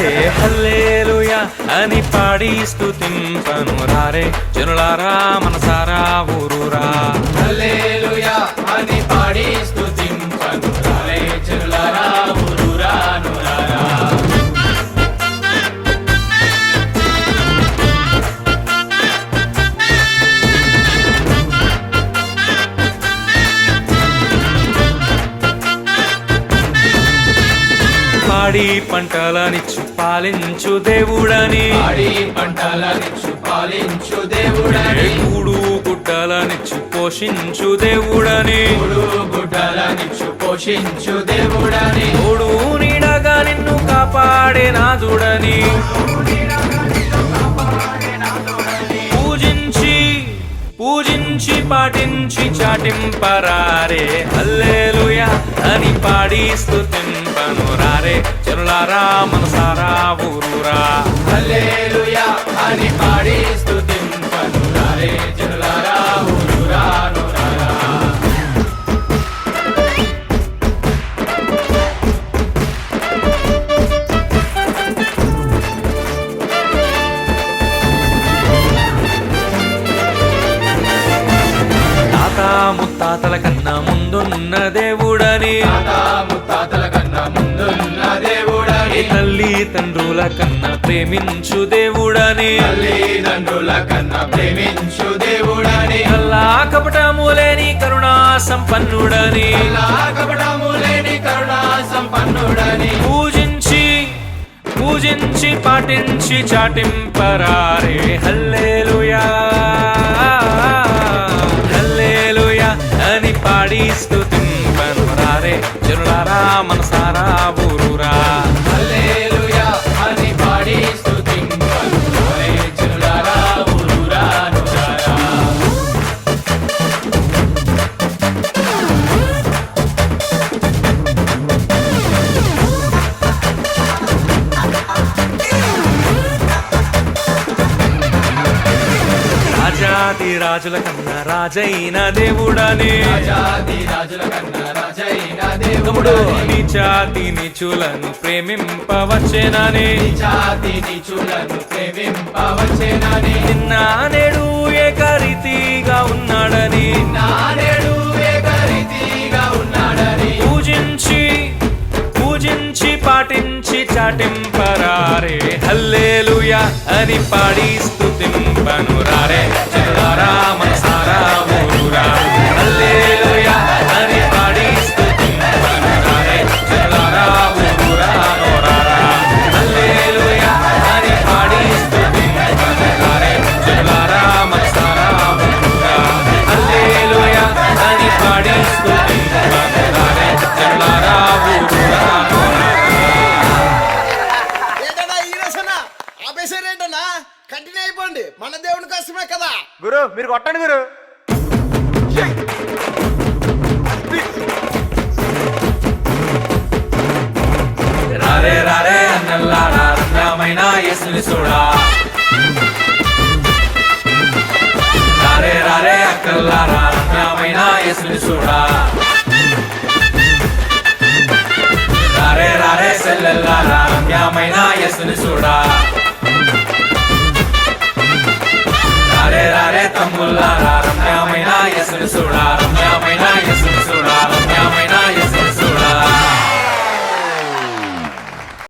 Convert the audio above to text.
హే hallelujah అని పాడి స్థుతింపను రారే జనులారా మనసారా ఊరురా. పాడి పంటలనిచ్చు పాలించు దేవుడని. పాడి పంటలనిచ్చు పాలించు దేవుడని. కూడు గుడ్డలనిచ్చు పోషించు దేవుడని. మూడు గుడ్డలనిచ్చు పోషించు దేవుడని. తోడు నీడగా నిన్ను కాపాడే నాదుడని. పూజించి పూజించి పాటించి చాటింపరారే. హల్లెలూయా అని పాడి స్తుతింపను రారే చెరులారా మనసారా ఊరూరా. హల్లెలూయా అని పాడి స్తుతింపను చెరులారా ఊరూరా ముత్తాతల కన్నా ముందున్న దేవుడని తల్లి తండ్రుల కన్నా ప్రేమించు దేవుడని. తల్లిదండ్రుల కన్నా ప్రేమించు దేవుడని. అల్లా కపటము లేని కరుణా సంపన్నుడని. అల్లా కపటము లేని కరుణా సంపన్నుడని. పూజించి పూజించి పాటించి చాటింపరారే. హల్లేలుయా హల్లేలుయా అని పాడి స్తుతింపను రారే జనులారా మనసారా రాజాది రాజుల కన్నా రాజైన దేవుడనే. రాజాది రాజుల తమ్ముడు దేవుడని నీ జాతి నీచులను ప్రేమింపవచ్చేనని. జాతి నిన్న నేడు ఏకరీతిగా ఉన్నాడు రారే హల్లేలుయా అని పాడి స్థుతింపను రారే. చెరులారా మనసారా ఊరురా. అయిపోండి. మన దేవుని కోసమే కదా. గురు మీరు కొట్టండి గురు. రారే రారే అన్నల్లారా రంగమైన యేసుని చూడా రారే రారే అక్కల్లారా రంగమైన యేసుని చూడా రారే రారే సెల్లెల్లారా రమ్యమైన యేసుని చూడా రారే రారే తమ్ముల్లారా రమ్యమైన చూడా